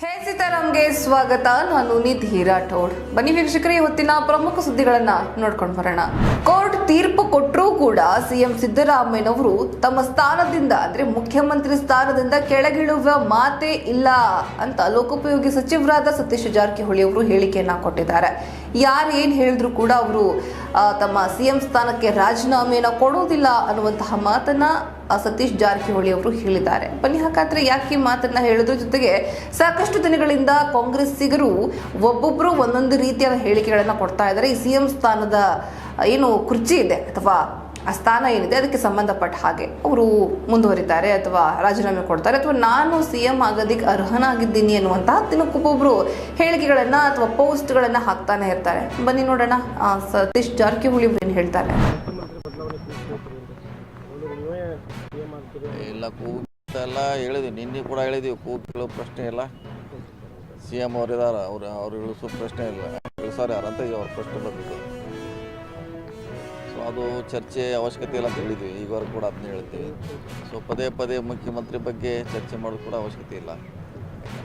ಹೇ ಸೀತಾರಾಮ್ಗೆ ಸ್ವಾಗತ. ನಾನು ನಿಧಿ ರಾಠೋಡ್. ಬನ್ನಿ ವೀಕ್ಷಕರೇ ಇವತ್ತಿನ ಪ್ರಮುಖ ಸುದ್ದಿಗಳನ್ನ ನೋಡ್ಕೊಂಡು ಬರೋಣ. ಕೋರ್ಟ್ ತೀರ್ಪು ಕೊಟ್ಟರೂ ಕೂಡ ಸಿಎಂ ಸಿದ್ದರಾಮಯ್ಯನವರು ತಮ್ಮ ಸ್ಥಾನದಿಂದ, ಅಂದ್ರೆ ಮುಖ್ಯಮಂತ್ರಿ ಸ್ಥಾನದಿಂದ ಕೆಳಗಿಳುವ ಮಾತೇ ಇಲ್ಲ ಅಂತ ಲೋಕೋಪಯೋಗಿ ಸಚಿವರಾದ ಸತೀಶ್ ಜಾರಕಿಹೊಳಿ ಅವರು ಹೇಳಿಕೆಯನ್ನ ಕೊಟ್ಟಿದ್ದಾರೆ. ಯಾರು ಏನ್ ಹೇಳಿದ್ರು ಕೂಡ ಅವರು ತಮ್ಮ ಸಿಎಂ ಸ್ಥಾನಕ್ಕೆ ರಾಜೀನಾಮೆಯನ್ನ ಕೊಡುವುದಿಲ್ಲ ಅನ್ನುವಂತಹ ಮಾತನ್ನ ಸತೀಶ್ ಜಾರಕಿಹೊಳಿ ಅವರು ಹೇಳಿದ್ದಾರೆ. ಬನ್ನಿ ಹಾಗಾದ್ರೆ ಯಾಕೆ ಮಾತನ್ನ ಹೇಳಿದ್ರ ಜೊತೆಗೆ ಸಾಕಷ್ಟು ದಿನಗಳಿಂದ ಕಾಂಗ್ರೆಸ್ಸಿಗರು ಒಬ್ಬೊಬ್ಬರು ಒಂದೊಂದು ರೀತಿಯಾದ ಹೇಳಿಕೆಗಳನ್ನ ಕೊಡ್ತಾ ಇದ್ದಾರೆ. ಈ ಸಿಎಂ ಸ್ಥಾನದ ಏನು ಕುರ್ಚಿ ಇದೆ ಅಥವಾ ಆ ಸ್ಥಾನ ಏನಿದೆ, ಅದಕ್ಕೆ ಸಂಬಂಧಪಟ್ಟ ಹಾಗೆ ಅವರು ಮುಂದುವರಿತಾರೆ ಅಥವಾ ರಾಜೀನಾಮೆ ಕೊಡ್ತಾರೆ. ಅಥವಾ ನಾನು ಸಿ ಎಂ ಆಗೋದಕ್ಕೆ ಅರ್ಹನಾಗಿದ್ದೀನಿ ಅನ್ನುವಂತಹ ದಿನಕ್ಕೊಬ್ಬೊಬ್ಬರು ಹೇಳಿಕೆಗಳನ್ನು ಅಥವಾ ಪೋಸ್ಟ್ಗಳನ್ನು ಹಾಕ್ತಾನೆ ಇರ್ತಾರೆ. ಬನ್ನಿ ನೋಡೋಣ ಸತೀಶ್ ಜಾರಕಿಹೊಳಿ ಏನು ಹೇಳ್ತಾರೆ. ಎಲ್ಲ ಕೂಗಿಲ್ಲ ಹೇಳಿದ್ವಿ, ನಿನ್ನೆ ಕೂಡ ಹೇಳಿದೀವಿ ಕೂತು ಕೇಳೋ ಪ್ರಶ್ನೆ ಇಲ್ಲ. ಸಿ ಎಂ ಅವ್ರು ಇದ್ದಾರೆ ಅವ್ರು ಅವ್ರು ಇಳಿಸೋ ಪ್ರಶ್ನೆ ಇಲ್ಲ. ಇಳಿಸಾರ ಯಾರಂತ ಅವ್ರ ಪ್ರಶ್ನೆ ಬಂದಿದ್ದು. ಸೊ ಅದು ಚರ್ಚೆ ಅವಶ್ಯಕತೆ ಇಲ್ಲ ಅಂತ ಹೇಳಿದ್ವಿ ಈಗವರೆಗೂ ಕೂಡ ಅದನ್ನ ಹೇಳ್ತೀವಿ. ಸೊ ಪದೇ ಪದೇ ಮುಖ್ಯಮಂತ್ರಿ ಬಗ್ಗೆ ಚರ್ಚೆ ಮಾಡೋದು ಕೂಡ ಅವಶ್ಯಕತೆ ಇಲ್ಲ.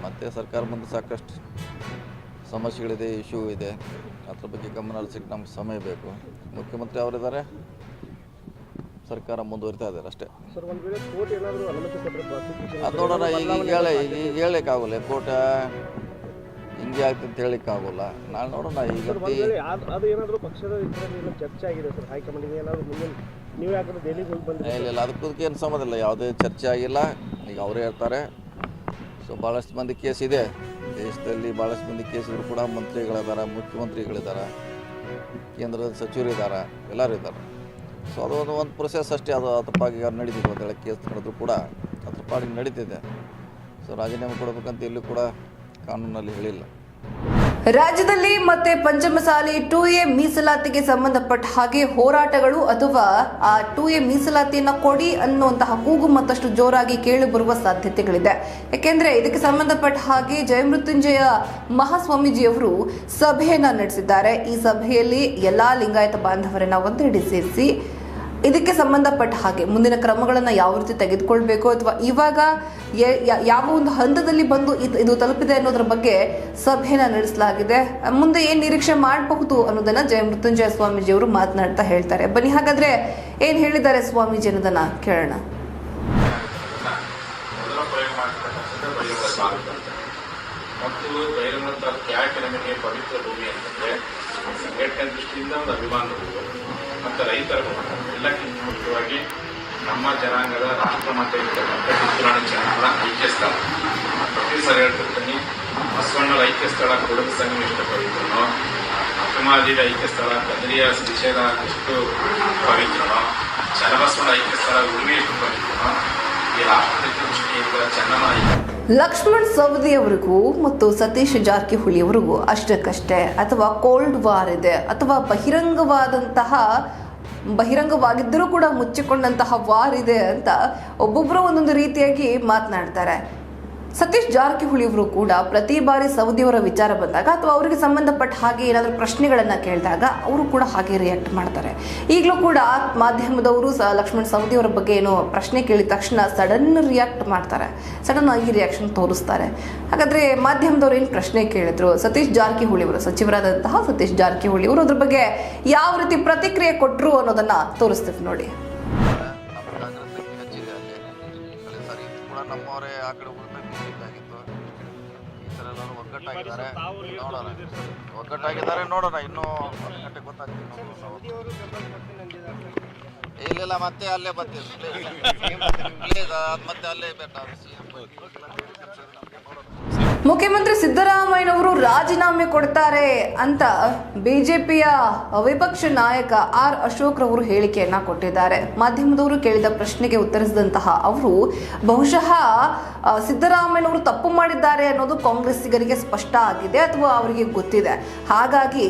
ಮತ್ತು ಸರ್ಕಾರ ಮುಂದೆ ಸಾಕಷ್ಟು ಸಮಸ್ಯೆಗಳಿದೆ ಇಶ್ಯೂ ಇದೆ. ಅದ್ರ ಬಗ್ಗೆ ಗಮನ ಹರಿಸಕ್ಕೆ ನಮ್ಗೆ ಸಮಯ ಬೇಕು. ಮುಖ್ಯಮಂತ್ರಿ ಅವರಿದ್ದಾರೆ. ಸರ್ಕಾರ ಮುಂದುವರಿತಾ ಇದ್ದಾರೆ ಅಷ್ಟೇ. ಕೋರ್ಟ್ ಅದು ನೋಡೋಣ ಈಗ ಹೇಳಿ ಈಗ ಈಗ ಹೇಳಕ್ಕಾಗಲ್ಲ. ಕೋಟ ಹಿಂಗೆ ಆಗ್ತದೆ ಅಂತ ಹೇಳಿಕ್ಕಾಗಲ್ಲ ನಾನು ನೋಡೋಣ ಈಗ ಅದು ಏನಾದರೂ ಪಕ್ಷದ ಚರ್ಚೆ ಆಗಿದೆ ಸರ್ ಹೈಕಮಾಂಡಿಗೆ ಏನಾದರೂ ಮುಂದೆ ನೀವು ಯಾಕಂದ್ರೆ ದೆಹಲಿಗೆ ಹೋಗಿ ಇಲ್ಲ ಇಲ್ಲ ಅದಕ್ಕೆ ಏನು ಸಂಬಂಧ ಇಲ್ಲ ಯಾವುದೇ ಚರ್ಚೆ ಆಗಿಲ್ಲ. ಈಗ ಅವರೇ ಹೇಳ್ತಾರೆ ಸೊ ಭಾಳಷ್ಟು ಮಂದಿ ಕೇಸ್ ಇದೆ. ದೇಶದಲ್ಲಿ ಭಾಳಷ್ಟು ಮಂದಿ ಕೇಸ್ ಇದ್ರು ಕೂಡ ಮಂತ್ರಿಗಳಿದ್ದಾರೆ ಮುಖ್ಯಮಂತ್ರಿಗಳಿದ್ದಾರೆ ಕೇಂದ್ರದ ಸಚಿವರಿದ್ದಾರೆ ಎಲ್ಲರೂ ಇದ್ದಾರೆ ಸೊ ಅದು ಒಂದು ಒಂದು ಪ್ರೊಸೆಸ್ ಅಷ್ಟೇ ಅದು ಅದ್ರ ಪಾಗಿ ನಡೀತಿದೆ ಕೇಸ್ ನಡೆದ್ರು ಕೂಡ ಅದ್ರ ಪಾಡಿಗೆ ನಡೀತಿದೆ. ಸೊ ರಾಜೀನಾಮೆ ಕೊಡಬೇಕಂತ ಇಲ್ಲೂ ಕೂಡ ಕಾನೂನಲ್ಲಿ ಹೇಳಿಲ್ಲ. ರಾಜ್ಯದಲ್ಲಿ ಮತ್ತೆ ಪಂಚಮಸಾಲಿ ಟೂ ಎ ಮೀಸಲಾತಿಗೆ ಸಂಬಂಧಪಟ್ಟ ಹಾಗೆ ಹೋರಾಟಗಳು ಅಥವಾ ಆ ಟೂ ಎ ಮೀಸಲಾತಿಯನ್ನ ಕೊಡಿ ಅನ್ನುವಂತಹ ಕೂಗು ಮತ್ತಷ್ಟು ಜೋರಾಗಿ ಕೇಳಿ ಬರುವ ಸಾಧ್ಯತೆಗಳಿದೆ. ಯಾಕೆಂದ್ರೆ ಇದಕ್ಕೆ ಸಂಬಂಧಪಟ್ಟ ಹಾಗೆ ಜಯಮೃತ್ಯುಂಜಯ ಮಹಾಸ್ವಾಮೀಜಿಯವರು ಸಭೆಯನ್ನ ನಡೆಸಿದ್ದಾರೆ. ಈ ಸಭೆಯಲ್ಲಿ ಎಲ್ಲಾ ಲಿಂಗಾಯತ ಬಾಂಧವರನ್ನ ಒಂದೆಡೆ ಸೇರಿಸಿ ಇದಕ್ಕೆ ಸಂಬಂಧಪಟ್ಟ ಹಾಗೆ ಮುಂದಿನ ಕ್ರಮಗಳನ್ನು ಯಾವ ರೀತಿ ತೆಗೆದುಕೊಳ್ಬೇಕು ಅಥವಾ ಇವಾಗ ಯಾವ ಒಂದು ಹಂತದಲ್ಲಿ ಬಂದು ಇದು ತಲುಪಿದೆ ಅನ್ನೋದ್ರ ಬಗ್ಗೆ ಸಭೆನ ನಡೆಸಲಾಗಿದೆ. ಮುಂದೆ ಏನು ನಿರೀಕ್ಷೆ ಮಾಡಬಹುದು ಅನ್ನೋದನ್ನ ಜಯಮೃತ್ಯುಂಜಯ ಸ್ವಾಮೀಜಿ ಅವರು ಮಾತನಾಡ್ತಾ ಹೇಳ್ತಾರೆ. ಬನ್ನಿ, ಹಾಗಾದ್ರೆ ಏನು ಹೇಳಿದ್ದಾರೆ ಸ್ವಾಮೀಜಿ ಅನ್ನೋದನ್ನ ಕೇಳೋಣ. ಪವಿತ್ರ ಭೂಮಿ ಅಂತಂದ್ರೆ ದೃಷ್ಟಿಯಿಂದ ಒಂದು ಅಭಿಮಾನ ಮತ್ತು ರೈತರ ಎಲ್ಲಕ್ಕಿಂತ ಮುಖ್ಯವಾಗಿ ನಮ್ಮ ಜನಾಂಗದ ರಾಷ್ಟ್ರಮತ ಇರ್ತಕ್ಕಂಥ ಕಿತ್ತೂರಾಣಿ ಜನಾಂಗದ ಐಕ್ಯ ಸ್ಥಳ. ಪ್ರತಿ ಸಲ ಹೇಳ್ತಿರ್ತೀನಿ ಬಸವಣ್ಣರ ಐಕ್ಯ ಸ್ಥಳ ಕೊಡಗು ಸಂಘ ಪವಿತ್ರನೋ ಅಕ್ಕಮಾದಿದ ಐಕ್ಯ ಸ್ಥಳ ಕದ್ರಿಯ ವಿಷಯದ ಎಷ್ಟು ಪವಿತ್ರನೋ ಚನ್ನಬಸವಣ್ಣ ಐಕ್ಯ ಸ್ಥಳ ಉಳಿಮೆ ಎಷ್ಟು ಪವಿತ್ರನೋ ಈ ರಾಷ್ಟ್ರದ ದೃಷ್ಟಿಯಿಂದ ಚನ್ನಮ್ಮ ಐಕ್ಯ ಲಕ್ಷ್ಮಣ್ ಸವದಿಯವರಿಗೂ ಮತ್ತು ಸತೀಶ್ ಜಾರಕಿಹೊಳಿಯವರಿಗೂ ಅಷ್ಟಕ್ಕಷ್ಟೇ ಅಥವಾ ಕೋಲ್ಡ್ ವಾರ್ ಇದೆ ಅಥವಾ ಬಹಿರಂಗವಾದಂತಹ, ಬಹಿರಂಗವಾಗಿದ್ದರೂ ಕೂಡ ಮುಚ್ಚಿಕೊಂಡಂತಹ ವಾರ್ ಇದೆ ಅಂತ ಒಬ್ಬೊಬ್ಬರು ಒಂದೊಂದು ರೀತಿಯಾಗಿ ಮಾತನಾಡ್ತಾರೆ. ಸತೀಶ್ ಜಾರಕಿಹೊಳಿ ಅವರು ಕೂಡ ಪ್ರತಿ ಬಾರಿ ಸೌದಿಯವರ ವಿಚಾರ ಬಂದಾಗ ಅಥವಾ ಅವರಿಗೆ ಸಂಬಂಧಪಟ್ಟ ಹಾಗೆ ಏನಾದರೂ ಪ್ರಶ್ನೆಗಳನ್ನು ಕೇಳಿದಾಗ ಅವರು ಕೂಡ ಹಾಗೆ ರಿಯಾಕ್ಟ್ ಮಾಡ್ತಾರೆ. ಈಗಲೂ ಕೂಡ ಮಾಧ್ಯಮದವರು ಲಕ್ಷ್ಮಣ್ ಸೌದಿಯವರ ಬಗ್ಗೆ ಏನೋ ಪ್ರಶ್ನೆ ಕೇಳಿದ ತಕ್ಷಣ ಸಡನ್ ರಿಯಾಕ್ಟ್ ಮಾಡ್ತಾರೆ. ಸಡನ್ ಆಗಿ ರಿಯಾಕ್ಷನ್ ತೋರಿಸ್ತಾರೆ. ಹಾಗಾದ್ರೆ ಮಾಧ್ಯಮದವರು ಏನು ಪ್ರಶ್ನೆ ಕೇಳಿದ್ರು? ಸತೀಶ್ ಜಾರಕಿಹೊಳಿ ಅವರು ಸಚಿವರಾದಂತಹ ಸತೀಶ್ ಜಾರಕಿಹೊಳಿ ಅವರು ಅದ್ರ ಬಗ್ಗೆ ಯಾವ ರೀತಿ ಪ್ರತಿಕ್ರಿಯೆ ಕೊಟ್ಟರು ಅನ್ನೋದನ್ನ ತೋರಿಸ್ತೀವಿ ನೋಡಿ. ಒಗ್ಗಟ್ಟಾಗಿದ್ದಾರೆ. ನೋಡೋಣ. ಒಗ್ಗಟ್ಟಾಗಿದ್ದಾರೆ ನೋಡೋಣ. ಇನ್ನೂ ಒಂದು ಗಂಟೆ ಗೊತ್ತಾಗ್ತದೆ ಇಲ್ಲಿಲ್ಲ ಮತ್ತೆ ಅಲ್ಲೇ ಬರ್ತೀವಿ. ಪ್ಲೀಸ್ ಮತ್ತೆ ಅಲ್ಲೇ ಬೇಕು ಮುಖ್ಯಮಂತ್ರಿ ಸಿದ್ದರಾಮಯ್ಯನವರು ರಾಜೀನಾಮೆ ಕೊಡ್ತಾರೆ ಅಂತ ಬಿಜೆಪಿಯ ವಿಪಕ್ಷ ನಾಯಕ ಆರ್ ಅಶೋಕ್ ರವರು ಹೇಳಿಕೆಯನ್ನ ಕೊಟ್ಟಿದ್ದಾರೆ. ಮಾಧ್ಯಮದವರು ಕೇಳಿದ ಪ್ರಶ್ನೆಗೆ ಉತ್ತರಿಸಿದಂತಹ ಅವರು, ಬಹುಶಃ ಸಿದ್ದರಾಮಯ್ಯನವರು ತಪ್ಪು ಮಾಡಿದ್ದಾರೆ ಅನ್ನೋದು ಕಾಂಗ್ರೆಸ್ಸಿಗರಿಗೆ ಸ್ಪಷ್ಟ ಆಗಿದೆ ಅಥವಾ ಅವರಿಗೆ ಗೊತ್ತಿದೆ. ಹಾಗಾಗಿ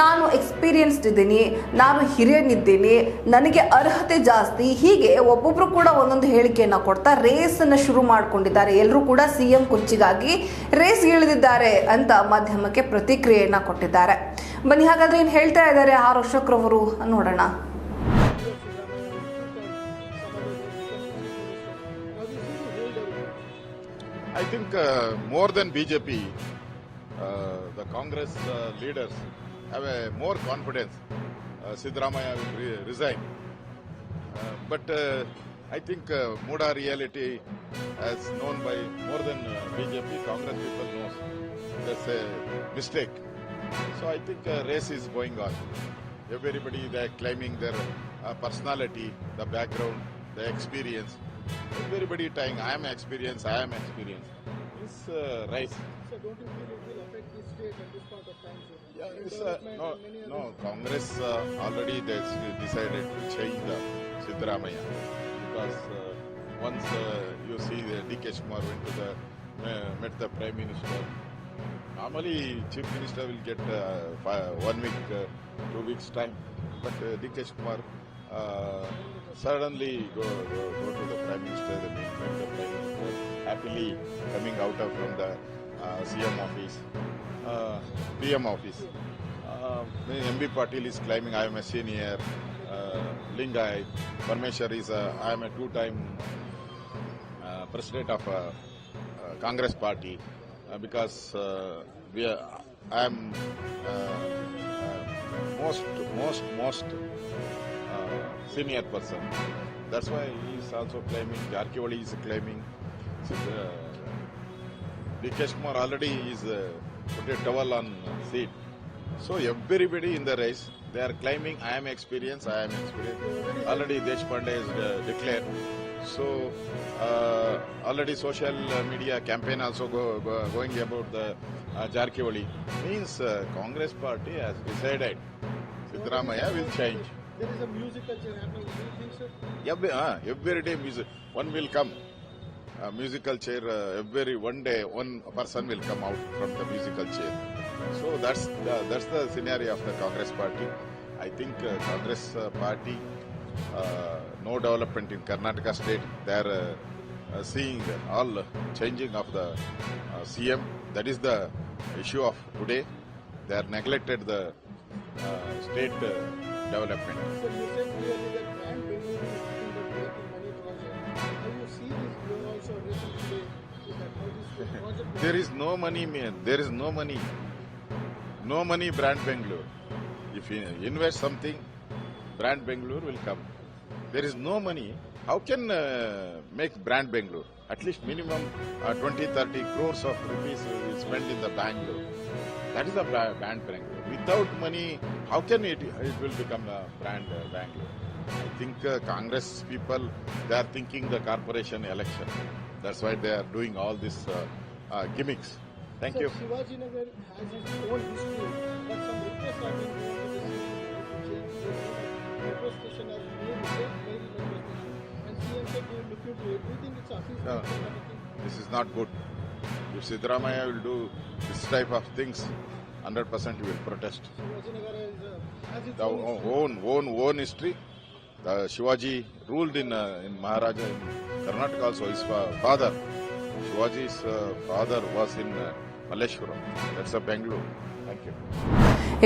ನಾನು ಎಕ್ಸ್ಪೀರಿಯನ್ಸ್ಡ್ ಇದ್ದೀನಿ, ನಾನು ಹಿರಿಯನಿದ್ದೀನಿ, ನನಗೆ ಅರ್ಹತೆ ಜಾಸ್ತಿ, ಹೀಗೆ ಒಬ್ಬೊಬ್ರು ಕೂಡ ಒಂದೊಂದು ಹೇಳಿಕೆಯನ್ನ ಕೊಡ್ತಾ ರೇಸನ್ನು ಶುರು ಮಾಡ್ಕೊಂಡಿದ್ದಾರೆ. ಎಲ್ಲರೂ ಕೂಡ ಸಿಎಂ ಕುರ್ಚಿಗಾಗಿ ರೇಸ್ ಇಳಿದಿದ್ದಾರೆ ಅಂತ ಮಾಧ್ಯಮಕ್ಕೆ ಪ್ರತಿಕ್ರಿಯೆಯನ್ನ ಕೊಟ್ಟಿದ್ದಾರೆ. ಬನ್ನಿ, ಹಾಗಾದ್ರೆ ಏನು ಹೇಳ್ತಾ ಇದ್ದಾರೆ ಆರ್ ಅಶೋಕ್ರ ಅವರು ನೋಡೋಣ I think more then B J P the Congress leaders have a more confidence Siddaramaiah resign but I think uh, Muda reality, as known by more than uh, BJP, Congress people knows that's a mistake. So I think uh, race is going on. Everybody they are claiming their uh, personality, the background, the experience. Everybody trying, I am experienced, I am experienced. It's uh, race. So don't you feel it will affect this state at this point of time, sir? Yeah, it's, uh, no, no, Congress uh, already they decided to change the Siddaramaya because uh, once uh, you see the DK Kumar went to the uh, met the Prime Minister. Normally, Chief Minister will get one week, two weeks time, but uh, DK Kumar suddenly go, go go to the Prime Minister, the the Prime Minister, happily coming out of from the uh, CM office, uh, PM office. Uh, MB Patil is claiming I am a senior. Uh, Lingai, Parmeshwar is a, I am a two-time uh, president of a, uh Congress party uh, because uh, we are, I am uh, uh, most most most uh, senior person. That's why he is also claiming. Jarkiwali is claiming. So the, DK Kumar already is uh, put a towel on seat. So everybody in the race, they are claiming I am experienced, I am experienced. Already Deshpande is uh, declared. So uh, already social media campaign also go, go, going about the uh, Jarkiwali. Means uh, Congress party has decided Siddaramaya will change. There is a musical chair happening. Do you think, so? Every, uh, every day music, one will come. Uh, musical chair, uh, every one day one person will come out from the musical chair. So that's the, that's the scenario of the Congress party. I think uh, Congress uh, party, uh, no development in Karnataka state. They are uh, uh, seeing all changing of the uh, CM. That is the issue of today. They are neglected the uh, state uh, development. Sir, you said clearly that brand building is nothing but making money project. How you see this? You are also addressing today. Is that how this project There is no money, man. There is no money. No money, brand Bangalore. If you invest something, brand Bangalore will come. There is no money. How can uh, make brand Bangalore? At least minimum uh, 20, 30 crores of rupees will be spent in the Bangalore. That is the brand Bangalore. Without money, how can it, it will become a brand uh, Bangalore? I think uh, Congress people, they are thinking the corporation election. That's why they are doing all these uh, uh, gimmicks. Thank Sir, you. Shivaji Nagar has its own history, but some requests are being made the CM to change the name of metro station as name St. Mary metro station. And CM said they will look into it. Do you think it's office No. kind of a thing? This is not good. If Siddaramaya will do this type of things, 100% we will protest. Shivaji Nagar is, uh, has its The own own, own, own history. The Shivaji ruled in, uh, in Maharaja in Karnataka also. His fa- father, Shivaji's uh, father was in uh, Thank you.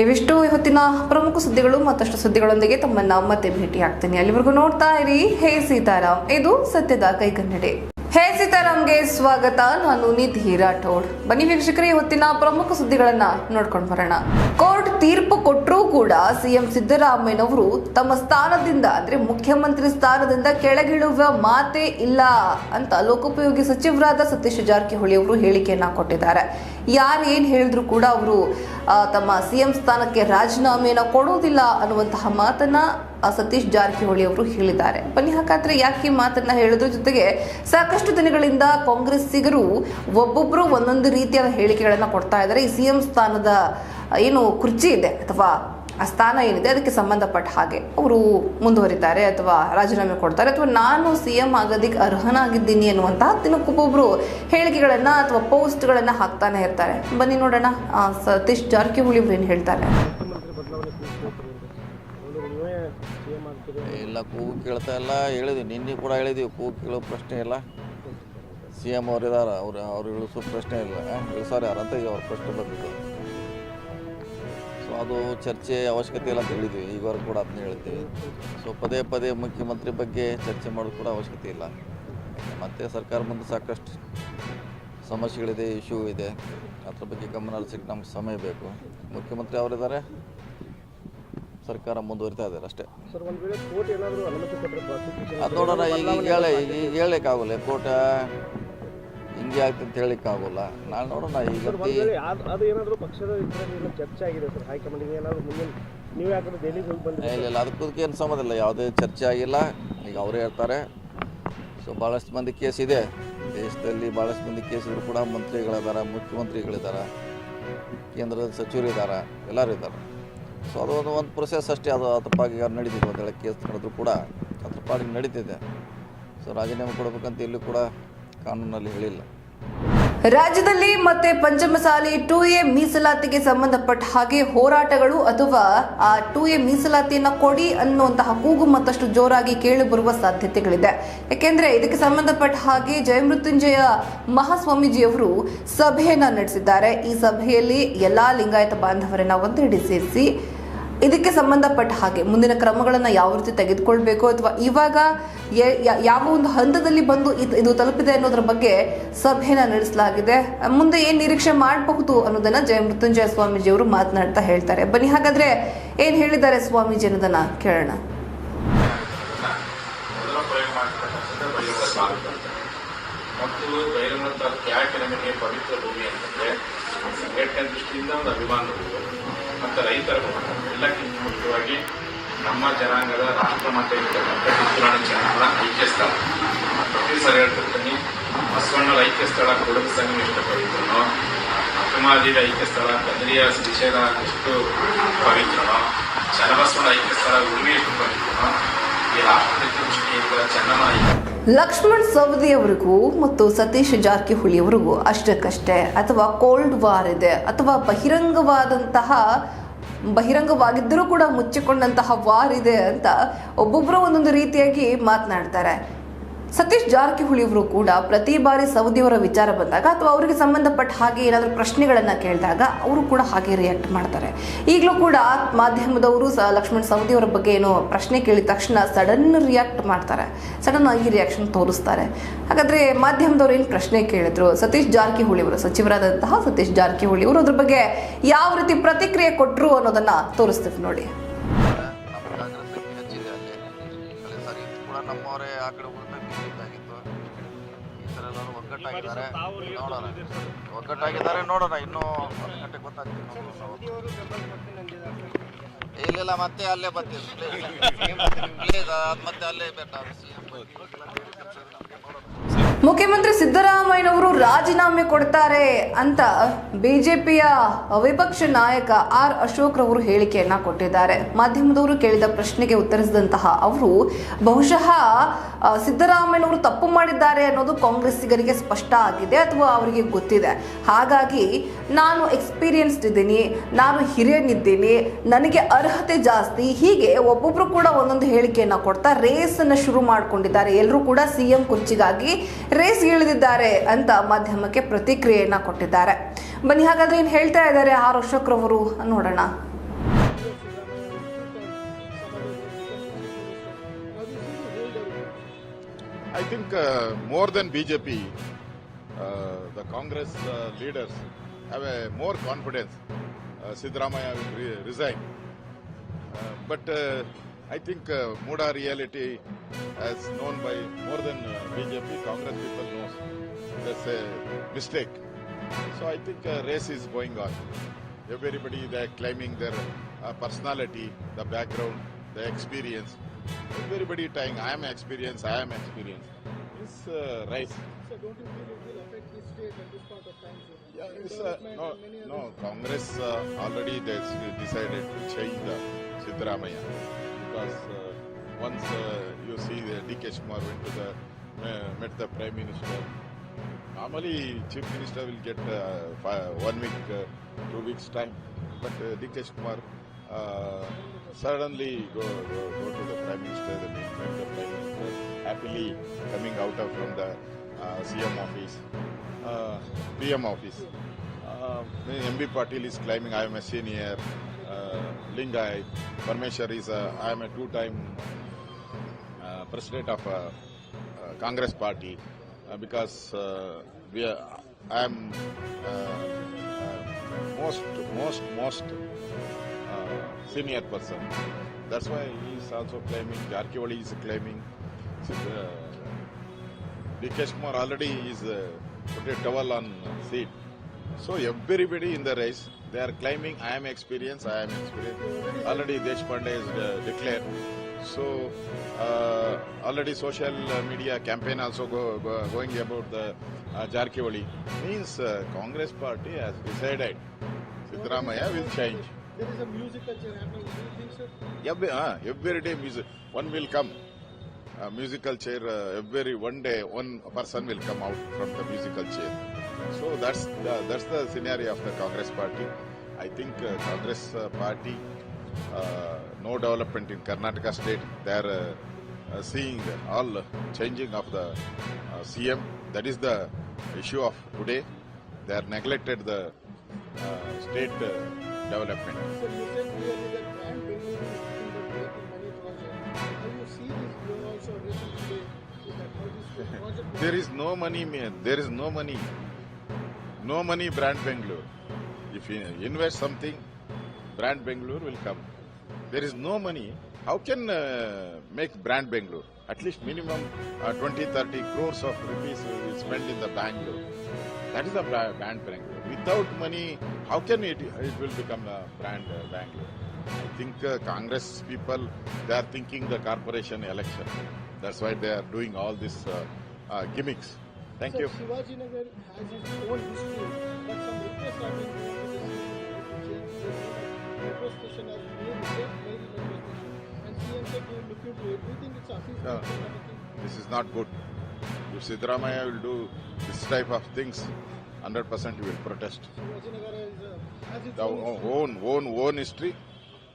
ಇವಿಷ್ಟು ಇವತ್ತಿನ ಪ್ರಮುಖ ಸುದ್ದಿಗಳು, ಮತ್ತಷ್ಟು ಸುದ್ದಿಗಳೊಂದಿಗೆ ತಮ್ಮನ್ನ ಮತ್ತೆ ಭೇಟಿ ಆಗ್ತೀನಿ ಅಲ್ಲಿವರೆಗೂ ನೋಡ್ತಾ ಇರಿ. ಹೇ ಸೀತಾರಾಮ್. ಇದು ಸತ್ಯದ ಕೈಗನ್ನಡಿ. ಹೇ ಸೀತಾರಾಮ್ಗೆ ಸ್ವಾಗತ ನಾನು ನಿಧಿ ರಾಠೋಡ್. ಬನ್ನಿ ವೀಕ್ಷಕರೇ ಹೊತ್ತಿನ ಪ್ರಮುಖ ಸುದ್ದಿಗಳನ್ನ ನೋಡ್ಕೊಂಡು ಬರೋಣ. ಕೋರ್ಟ್ ತೀರ್ಪು ಕೊಟ್ಟರೂ ಕೂಡ ಸಿಎಂ ಸಿದ್ದರಾಮಯ್ಯನವರು ತಮ್ಮ ಸ್ಥಾನದಿಂದ, ಅಂದ್ರೆ ಮುಖ್ಯಮಂತ್ರಿ ಸ್ಥಾನದಿಂದ ಕೆಳಗಿಳುವ ಮಾತೇ ಇಲ್ಲ ಅಂತ ಲೋಕೋಪಯೋಗಿ ಸಚಿವರಾದ ಸತೀಶ್ ಜಾರಕಿಹೊಳಿ ಅವರು ಹೇಳಿಕೆಯನ್ನ ಕೊಟ್ಟಿದ್ದಾರೆ. ಯಾರು ಏನ್ ಹೇಳಿದ್ರು ಕೂಡ ಅವರು ತಮ್ಮ ಸಿಎಂ ಸ್ಥಾನಕ್ಕೆ ರಾಜೀನಾಮೆಯನ್ನ ಕೊಡುವುದಿಲ್ಲ ಅನ್ನುವಂತಹ ಮಾತನ್ನ ಸತೀಶ್ ಜಾರಕಿಹೊಳಿ ಅವರು ಹೇಳಿದ್ದಾರೆ. ಬನ್ನಿ ಹಾಗಾದ್ರೆ ಯಾಕೆ ಮಾತನ್ನ ಹೇಳಿದ್ರ? ಜೊತೆಗೆ ಸಾಕಷ್ಟು ದಿನಗಳಿಂದ ಕಾಂಗ್ರೆಸ್ಸಿಗರು ಒಬ್ಬೊಬ್ಬರು ಒಂದೊಂದು ರೀತಿಯ ಹೇಳಿಕೆಗಳನ್ನ ಕೊಡ್ತಾ ಇದ್ದಾರೆ. ಈ ಸಿಎಂ ಸ್ಥಾನದ ಏನು ಕುರ್ಚಿ ಇದೆ ಅಥವಾ ಆ ಸ್ಥಾನ ಏನಿದೆ ಅದಕ್ಕೆ ಸಂಬಂಧಪಟ್ಟ ಹಾಗೆ ಅವರು ಮುಂದುವರಿತಾರೆ ಅಥವಾ ರಾಜೀನಾಮೆ ಕೊಡ್ತಾರೆ ಅಥವಾ ನಾನು ಸಿ ಎಂ ಆಗೋದಕ್ಕೆ ಅರ್ಹನಾಗಿದ್ದೀನಿ ಅನ್ನುವಂತಹ ದಿನಕ್ಕೊಬ್ಬೊಬ್ಬರು ಹೇಳಿಕೆಗಳನ್ನ ಅಥವಾ ಪೋಸ್ಟ್ಗಳನ್ನ ಹಾಕ್ತಾನೆ ಇರ್ತಾರೆ. ಬನ್ನಿ ನೋಡೋಣ ಸತೀಶ್ ಜಾರಕಿಹೊಳಿ ಅವ್ರು ಏನು ಹೇಳ್ತಾರೆ. ಇಲ್ಲ, ಕೂಗು ಕೇಳ್ತಾ ಇಲ್ಲ. ಹೇಳಿದ್ವಿ, ನಿನ್ನೆ ಕೂಡ ಹೇಳಿದ್ವಿ, ಕೂಗು ಕೇಳೋ ಪ್ರಶ್ನೆ ಇಲ್ಲ. ಸಿ ಎಂ ಅವ್ರು ಇದಾರೆ, ಅವ್ರು ಅವ್ರು ಇಳಿಸೋ ಪ್ರಶ್ನೆ ಇಲ್ಲ. ಇಳಿಸಾರೆ ಯಾರಂತ ಈಗ ಅವ್ರ ಪ್ರಶ್ನೆ ಬಂದಿದ್ದು. ಸೊ ಅದು ಚರ್ಚೆ ಅವಶ್ಯಕತೆ ಇಲ್ಲ ಅಂತ ಹೇಳಿದ್ವಿ. ಈಗವರೆಗೂ ಕೂಡ ಅದನ್ನ ಹೇಳ್ತೀವಿ. ಸೊ ಪದೇ ಪದೇ ಮುಖ್ಯಮಂತ್ರಿ ಬಗ್ಗೆ ಚರ್ಚೆ ಮಾಡೋದು ಕೂಡ ಅವಶ್ಯಕತೆ ಇಲ್ಲ. ಮತ್ತು ಸರ್ಕಾರ ಮುಂದೆ ಸಾಕಷ್ಟು ಸಮಸ್ಯೆಗಳಿದೆ, ಇಶ್ಯೂ ಇದೆ. ಅದ್ರ ಬಗ್ಗೆ ಗಮನ ಹರಿಸಕ್ಕೆ ನಮ್ಗೆ ಸಮಯ ಬೇಕು. ಮುಖ್ಯಮಂತ್ರಿ ಅವರಿದ್ದಾರೆ ಸರ್ಕಾರ ಮುಂದುವರಿತಾ ಇದ್ದಾರೆ ಅಷ್ಟೇ. ಕೋರ್ಟ್ ಅದು ನೋಡೋಣ ಈಗ ಈಗ ಹೇಳಿ ಈಗ ಈಗ ಹೇಳಲಿಕ್ಕಾಗಲ್ಲ ಕೋಟ ಹಿಂಗೆ ಆಗ್ತದೆ ಅಂತ ಹೇಳಲಿಕ್ಕಾಗಲ್ಲ ನಾನು ನೋಡೋಣ ಈಗ ಅದು ಏನಾದರೂ ಪಕ್ಷದ ಚರ್ಚೆ ಆಗಿದೆ ಸರ್ ಹೈಕಮಾಂಡ್ ಏನಾದರೂ ಮುಂದಿನ ನೀವು ಯಾಕಂದ್ರೆ ದೆಹಲಿಗೆ ಹೋಗಿ ಬಂದ್ರಿ ಇಲ್ಲ ಇಲ್ಲ ಅದಕ್ಕೆ ಏನು ಸಂಬಂಧ ಇಲ್ಲ ಯಾವುದೇ ಚರ್ಚೆ ಆಗಿಲ್ಲ. ಈಗ ಅವರೇ ಹೇಳ್ತಾರೆ. ಸೊ ಭಾಳಷ್ಟು ಮಂದಿ ಕೇಸ್ ಇದೆ. ದೇಶದಲ್ಲಿ ಭಾಳಷ್ಟು ಮಂದಿ ಕೇಸ್ ಇದ್ರು ಕೂಡ ಮಂತ್ರಿಗಳಿದ್ದಾರೆ ಮುಖ್ಯಮಂತ್ರಿಗಳಿದ್ದಾರೆ ಕೇಂದ್ರದ ಸಚಿವರು ಇದ್ದಾರೆ ಎಲ್ಲರೂ ಇದ್ದಾರೆ ಸೊ ಅದೊಂದು ಒಂದು ಪ್ರೊಸೆಸ್ ಅಷ್ಟೇ. ಅದು ಅದ್ರ ನಡೀತಿದ್ದು ನಡೀತಿದೆ ಕೇಸ್ ನಡೆದ್ರು ಕೂಡ ಅದ್ರ ನಡೀತಿದೆ. ಸೊ ರಾಜೀನಾಮೆ ಕೊಡಬೇಕಂತ ಇಲ್ಲೂ ಕೂಡ ಕಾನೂನಲ್ಲಿ ಹೇಳಿಲ್ಲ. ರಾಜ್ಯದಲ್ಲಿ ಮತ್ತೆ ಪಂಚಮಸಾಲಿ ಟೂ ಎ ಮೀಸಲಾತಿಗೆ ಸಂಬಂಧಪಟ್ಟ ಹಾಗೆ ಹೋರಾಟಗಳು ಅಥವಾ ಆ ಟೂ ಎ ಮೀಸಲಾತಿಯನ್ನ ಕೊಡಿ ಅನ್ನುವಂತಹ ಕೂಗು ಮತ್ತಷ್ಟು ಜೋರಾಗಿ ಕೇಳಿ ಬರುವ ಸಾಧ್ಯತೆಗಳಿದೆ. ಯಾಕೆಂದ್ರೆ ಇದಕ್ಕೆ ಸಂಬಂಧಪಟ್ಟ ಹಾಗೆ ಜಯಮೃತ್ಯುಂಜಯ ಮಹಾಸ್ವಾಮೀಜಿಯವರು ಸಭೆಯನ್ನ ನಡೆಸಿದ್ದಾರೆ. ಈ ಸಭೆಯಲ್ಲಿ ಎಲ್ಲಾ ಲಿಂಗಾಯತ ಬಾಂಧವರನ್ನ ಒಂದೆಡೆ ಸೇರಿಸಿ ಇದಕ್ಕೆ ಸಂಬಂಧಪಟ್ಟ ಹಾಗೆ ಮುಂದಿನ ಕ್ರಮಗಳನ್ನು ಯಾವ ರೀತಿ ತೆಗೆದುಕೊಳ್ಬೇಕು ಅಥವಾ ಇವಾಗ ಯಾವ ಒಂದು ಹಂತದಲ್ಲಿ ಬಂದು ಇದ್- ತಲುಪಿದೆ ಅನ್ನೋದ್ರ ಬಗ್ಗೆ ಸಭೆಯನ್ನು ನಡೆಸಲಾಗಿದೆ. ಮುಂದೆ ಏನು ನಿರೀಕ್ಷೆ ಮಾಡಬಹುದು ಅನ್ನೋದನ್ನ ಜಯ ಮೃತ್ಯುಂಜಯ ಸ್ವಾಮೀಜಿ ಅವರು ಮಾತನಾಡ್ತಾ ಹೇಳ್ತಾರೆ. ಬನ್ನಿ, ಹಾಗಾದ್ರೆ ಏನು ಹೇಳಿದ್ದಾರೆ ಸ್ವಾಮೀಜಿ ಅನ್ನೋದನ್ನ ಕೇಳೋಣ. ಮತ್ತು ಯಾಕೆ ನಮಗೆ ಪವಿತ್ರ ಭೂಮಿ ಅಂತಂದ್ರೆ ದೃಷ್ಟಿಯಿಂದ ಒಂದು ಅಭಿಮಾನ ಮತ್ತು ರೈತರ ಹೋರಾಟ ಎಲ್ಲಕ್ಕಿಂತ ಮುಖ್ಯವಾಗಿ ನಮ್ಮ ಜನಾಂಗದ ರಾಷ್ಟ್ರಮಟ್ಟ ಇರ್ತಕ್ಕಂಥ ಕಿತ್ತೂರಾಣಿ ಚೆನ್ನಮ್ಮನ ಐಕ್ಯ ಸ್ಥಳ ಪ್ರತಿ ಸರಿ ಹೇಳ್ತಿರ್ತೀನಿ ಬಸವಣ್ಣರ ಐಕ್ಯ ಸ್ಥಳ ಕೊಡಗು ಸಂಘ ಎಷ್ಟು ಪವಿತ್ರನೋ ಅಕ್ಕಮಾದಿದ ಐಕ್ಯ ಸ್ಥಳ ಕದರಿಯ ಶ್ರೀಶೈಲ ಎಷ್ಟು ಪವಿತ್ರನೋ ಚನ್ನಬಸವನ ಐಕ್ಯ ಸ್ಥಳ ಉಡುಪಿ ಎಷ್ಟು ಪವಿತ್ರನೋ ಈ ರಾಷ್ಟ್ರದ ದೃಷ್ಟಿಯಿಂದ ಚೆನ್ನಮ್ಮ ಐಕ್ಯ ಲಕ್ಷ್ಮಣ್ ಸವದಿ ಅವರಿಗೂ ಮತ್ತು ಸತೀಶ್ ಜಾರಕಿಹೊಳಿ ಅವರಿಗೂ ಅಷ್ಟಕ್ಕಷ್ಟೇ. ಅಥವಾ ಕೋಲ್ಡ್ ವಾರ್ ಇದೆ, ಅಥವಾ ಬಹಿರಂಗವಾದಂತಹ, ಬಹಿರಂಗವಾಗಿದ್ದರೂ ಕೂಡ ಮುಚ್ಚಿಕೊಂಡಂತಹ ವಾರ್ ಇದೆ ಅಂತ ಒಬ್ಬೊಬ್ಬರು ಒಂದೊಂದು ರೀತಿಯಾಗಿ ಮಾತನಾಡ್ತಾರೆ. ಸತೀಶ್ ಜಾರಕಿಹೊಳಿ ಅವರು ಕೂಡ ಪ್ರತಿ ಬಾರಿ ಸೌದಿಯವರ ವಿಚಾರ ಬಂದಾಗ ಅಥವಾ ಅವರಿಗೆ ಸಂಬಂಧಪಟ್ಟ ಹಾಗೆ ಏನಾದರೂ ಪ್ರಶ್ನೆಗಳನ್ನು ಕೇಳಿದಾಗ ಅವರು ಕೂಡ ಹಾಗೆ ರಿಯಾಕ್ಟ್ ಮಾಡ್ತಾರೆ. ಈಗಲೂ ಕೂಡ ಮಾಧ್ಯಮದವರು ಸ ಲಕ್ಷ್ಮಣ್ ಸವದಿಯವರ ಬಗ್ಗೆ ಏನೋ ಪ್ರಶ್ನೆ ಕೇಳಿದ ತಕ್ಷಣ ಸಡನ್ ರಿಯಾಕ್ಟ್ ಮಾಡ್ತಾರೆ. ಸಡನ್ ಆಗಿ ರಿಯಾಕ್ಷನ್ ತೋರಿಸ್ತಾರೆ. ಹಾಗಾದ್ರೆ ಮಾಧ್ಯಮದವರು ಏನು ಪ್ರಶ್ನೆ ಕೇಳಿದ್ರು? ಸತೀಶ್ ಜಾರಕಿಹೊಳಿ ಅವರು ಸಚಿವರಾದಂತಹ ಸತೀಶ್ ಜಾರಕಿಹೊಳಿ ಅವರು ಅದ್ರ ಬಗ್ಗೆ ಯಾವ ರೀತಿ ಪ್ರತಿಕ್ರಿಯೆ ಕೊಟ್ಟರು ಅನ್ನೋದನ್ನ ತೋರಿಸ್ತೀವಿ ನೋಡಿ. ಒಗ್ಗಟ್ಟಾಗಿದ್ದಾರೆ. ನೋಡೋಣ. ಒಗ್ಗಟ್ಟಾಗಿದ್ದಾರೆ ನೋಡೋಣ. ಇನ್ನೂ ಒಂದು ಗಂಟೆ ಗೊತ್ತಾಗ್ತದೆ ಇಲ್ಲ ಇಲ್ಲ. ಮತ್ತೆ ಅಲ್ಲೇ ಬರ್ತೀವಿ ಮತ್ತೆ ಅಲ್ಲೇ ಬೇಕಾ ಮುಖ್ಯಮಂತ್ರಿ ಸಿದ್ದರಾಮಯ್ಯನವರು ರಾಜೀನಾಮೆ ಕೊಡ್ತಾರೆ ಅಂತ ಬಿಜೆಪಿಯ ವಿಪಕ್ಷ ನಾಯಕ ಆರ್ ಅಶೋಕ್ ರವರು ಹೇಳಿಕೆಯನ್ನ ಕೊಟ್ಟಿದ್ದಾರೆ. ಮಾಧ್ಯಮದವರು ಕೇಳಿದ ಪ್ರಶ್ನೆಗೆ ಉತ್ತರಿಸಿದಂತಹ ಅವರು, ಬಹುಶಃ ಸಿದ್ದರಾಮಯ್ಯನವರು ತಪ್ಪು ಮಾಡಿದ್ದಾರೆ ಅನ್ನೋದು ಕಾಂಗ್ರೆಸ್ಸಿಗರಿಗೆ ಸ್ಪಷ್ಟ ಆಗಿದೆ ಅಥವಾ ಅವರಿಗೆ ಗೊತ್ತಿದೆ. ಹಾಗಾಗಿ ನಾನು ಎಕ್ಸ್ಪೀರಿಯನ್ಸ್ಡ್ ಇದ್ದೀನಿ, ನಾನು ಹಿರಿಯನಿದ್ದೀನಿ, ನನಗೆ ಅರ್ಹತೆ ಜಾಸ್ತಿ, ಹೀಗೆ ಒಬ್ಬೊಬ್ರು ಕೂಡ ಒಂದೊಂದು ಹೇಳಿಕೆಯನ್ನು ಕೊಡ್ತಾ ರೇಸನ್ನು ಶುರು ಮಾಡ್ಕೊಂಡಿದ್ದಾರೆ. ಎಲ್ಲರೂ ಕೂಡ ಸಿಎಂ ಕುರ್ಚಿಗಾಗಿ ರೇಸ್ ಇಳಿದಿದ್ದಾರೆ ಅಂತ ಮಾಧ್ಯಮಕ್ಕೆ ಪ್ರತಿಕ್ರಿಯೆಯನ್ನ ಕೊಟ್ಟಿದ್ದಾರೆ. ಬನ್ನಿ, ಹಾಗಾದ್ರೆ ಏನ್ ಹೇಳ್ತಾ ಇದ್ದಾರೆ ಆರ್ ಅಶೋಕ್ ನೋಡೋಣ. I think more then BJP the Congress leaders have a more confidence Siddaramaiah resign but I think uh, Muda reality, as known by more than uh, BJP, Congress people knows that's a mistake. So I think uh, race is going on. Everybody they are claiming their uh, personality, the background, the experience. Everybody telling I am experienced, I am experienced. It's uh, race. So don't you feel it will affect this state at this point of time? sir? Yeah, it's, uh, no, no. Congress uh, already they decided to change the Siddaramaya because uh, once uh, you see the DK went to the uh, met the Prime Minister. Normally, Chief Minister will get uh, fi- one week, two weeks time, but DK suddenly go, go go to the Prime Minister. The the Prime Minister happily coming out of from the uh, CM office, uh, PM office. Uh, MB Patil is claiming I am a senior. Uh, Lingai, Parmeshwar is a, I am a two-time uh, president of uh, uh, Congress party uh, because uh, we are, I am uh, uh, most, most, most uh, senior person. That's why he is also claiming, Jarkiwali is claiming, uh, Kumar already is uh, put a towel on seat. So everybody in the race, they are claiming I am experienced, I am experienced. Already Deshpande is uh, declared. So uh, already social media campaign also go, go, going about the uh, Jarkiwali. Means uh, Congress party has decided Siddaramaya will change. There is a musical chair happening. Do you think so? Every, uh, every day music, one will come. Uh, musical chair, uh, every one day one person will come out from the musical chair. So that's the, that's the scenario of the Congress party. I think uh, Congress uh, party, uh, no development in Karnataka state. They are uh, uh, seeing all changing of the uh, CM. That is the issue of today. They are neglected the uh, state uh, development. So you said clearly that brand Bengaluru is nothing but making money project. How you see this? You also addressing today is that how this project There is no money, man. There is no money. No money, brand Bangalore. If you invest something, brand Bangalore will come. There is no money. How can uh, make brand Bangalore? At least minimum uh, 20, 30 crores of rupees will spend in the Bangalore. That is the brand Bangalore. Without money, how can it, it will become a brand uh, Bangalore? I think uh, Congress people, they are thinking the corporation election. That's why they are doing all these uh, uh, gimmicks. Thank so you. Shivaji has its own history, but some requests are being made to the CM to change the name of metro station as name Mary metro station. And CM will look into it. Do you think it's a feasible Yeah. kind of a thing? This is not good. If Siddaramaya will do this type of things, 100% he will protest. Is, uh, has its The own history. own, own, own history.